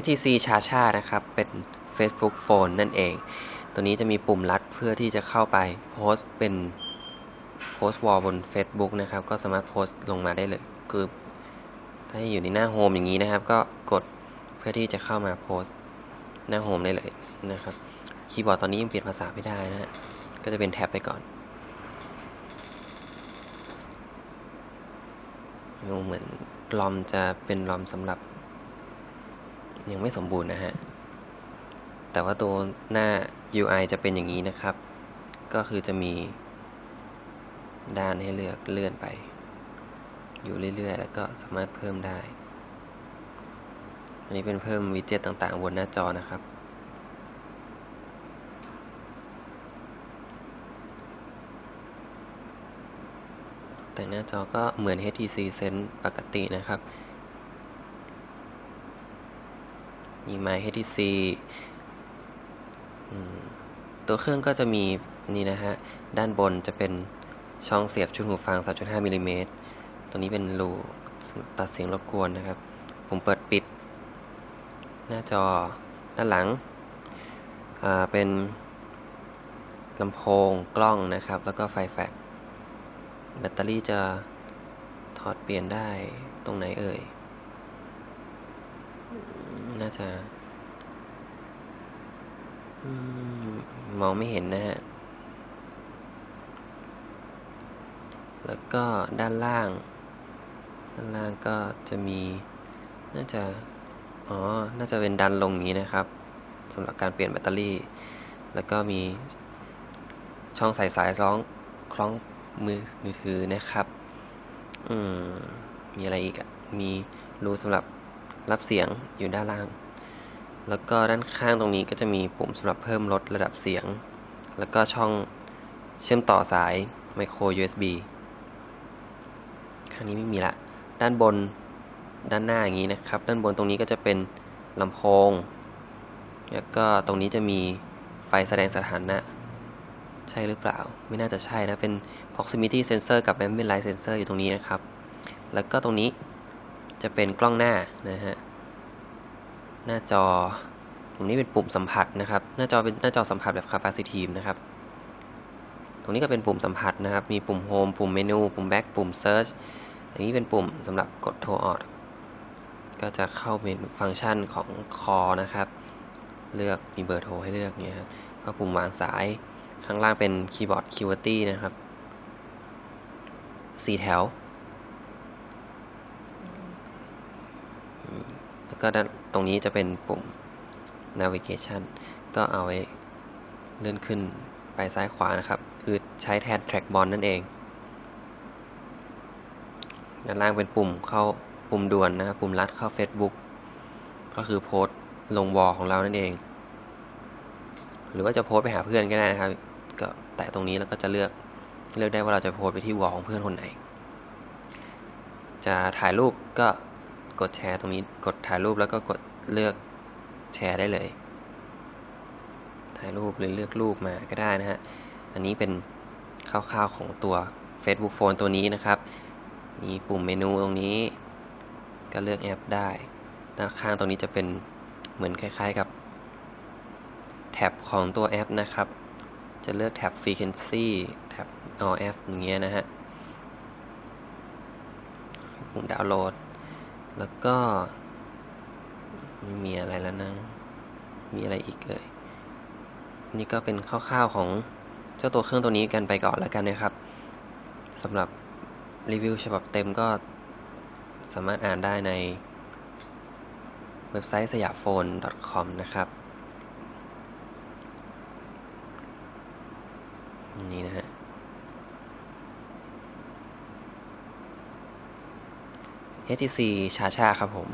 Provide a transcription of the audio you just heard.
HTC ชาชานะครับ เป็น Facebook Phone นั่นเอง ตัวนี้จะมีปุ่มลัดเพื่อที่จะเข้าไปโพสต์เป็นโพสต์วอลบน Facebook นะครับ ก็สามารถโพสต์ลงมาได้เลย คือ ถ้าอยู่ในหน้าโฮมอย่างนี้นะครับ ก็กดเพื่อที่จะเข้ามาโพสต์หน้าโฮมได้เลยนะครับ คีย์บอร์ดตอนนี้ยังเปลี่ยนภาษาไม่ได้นะฮะ ก็จะเป็นแท็บไปก่อนดูเหมือนลอมจะเป็นลอมสำหรับ ยังไม่สมบูรณ์นะฮะ แต่ว่าตัวหน้า UI จะเป็นอย่างนี้นะครับ ก็คือจะมีด้านให้เลือกเลื่อนไป อยู่เรื่อยๆ แล้วก็สามารถเพิ่มได้ อันนี้เป็นเพิ่มวิดเจ็ตต่างๆ บนหน้าจอนะครับ แต่หน้าจอก็เหมือน HTC Sense ปกตินะครับ มีไม HTC ตัวเครื่องก็จะมีนี่นะฮะ ด้านบนจะเป็นช่องเสียบชุดหูฟัง 3.5มิลิเมตรตัวนี้เป็นรูตัดเสียงรบกวนนะครับ ผมเปิดปิด หน้าจอด้านหลัง เป็นลำโพงกล้องนะครับ แล้วก็ไฟแฟลชแบตเตอรี่จะถอดเปลี่ยนได้ตรงไหนเอ่ย น่าจะมองไม่เห็นนะฮะ แล้วก็ด้านล่าง ด้านล่างก็จะมี น่าจะ อ๋อ น่าจะเป็นดันลงนี้นะครับสำหรับการเปลี่ยนแบตเตอรี่ แล้วก็มีช่องใส่สายร้องคล้องมือมือถือนะครับ อืม มีอะไรอีกอะมีรูสำหรับ รับเสียงอยู่ด้านล่าง แล้วก็ด้านข้างตรงนี้ก็จะมีปุ่มสำหรับเพิ่มลดระดับเสียง แล้วก็ช่องเชื่อมต่อสายไมโคร USB ข้างนี้ไม่มีละ ด้านบนด้านหน้าอย่างนี้นะครับ ด้านบนตรงนี้ก็จะเป็นลำโพง แล้วก็ตรงนี้จะมีไฟแสดงสถานะ ใช่หรือเปล่า ไม่น่าจะใช่นะ เป็น proximity sensor กับ ambient light sensor อยู่ตรงนี้นะครับ แล้วก็ตรงนี้ จะเป็นกล้องหน้านะฮะ หน้าจอ ตรงนี้เป็นปุ่มสัมผัสนะครับ หน้าจอเป็นหน้าจอสัมผัสแบบ capacitive นะครับ ตรงนี้ก็เป็นปุ่มสัมผัสนะครับ มีปุ่ม home ปุ่มเมนู ปุ่ม back ปุ่ม search อันนี้เป็นปุ่มสำหรับกดโทรออกก็จะเข้าเป็นฟังก์ชันของคอนะครับ เลือกมีเบอร์โทรให้เลือกเนี่ยครับก็ปุ่มวางสาย ข้างล่างเป็นคีย์บอร์ด QWERTY นะครับสี่แถว แล้ว ก็ตรงนี้จะเป็นปุ่ม navigation ก็เอาไว้เลื่อนขึ้นไปซ้ายขวานะครับ คือใช้แทน trackball นั่นเอง ด้านล่างเป็นปุ่มเข้าปุ่มด่วนนะครับ ปุ่มลัดเข้า Facebook ก็คือโพสต์ลงวอลของเรานั่นเอง หรือว่าจะโพสต์ไปหาเพื่อนก็ได้นะครับ ก็แตะตรงนี้แล้วก็จะเลือกเลือกได้ว่าเราจะโพสต์ไปที่วอลของเพื่อนคนไหน จะถ่ายรูปก็ กดแชร์ตรงนี้กดถ่ายรูปแล้วก็กดเลือกแชร์ได้เลย ถ่ายรูปหรือเลือกรูปมาก็ได้นะฮะ อันนี้เป็นคร่าวๆของตัว Facebook Phone ตัวนี้นะครับ มีปุ่มเมนูตรงนี้ ก็เลือกแอปได้ ด้านข้างตรงนี้จะเป็นเหมือนคล้ายๆกับแท็บของตัวแอปนะครับ จะเลือกแท็บ frequency แท็บ all f อย่างเงี้ยนะฮะปุ่มดาวน์โหลด แล้วก็ไม่มีอะไรแล้วนะ มีอะไรอีกเลยนี่ก็เป็นคร่าวๆของเจ้าตัวเครื่องตัวนี้กันไปก่อนแล้วกันนะครับสำหรับรีวิวฉบับเต็มก็สามารถอ่านได้ในเว็บไซต์สยามโฟน .com นะครับ นี่นะฮะ HTC ชาชาครับผม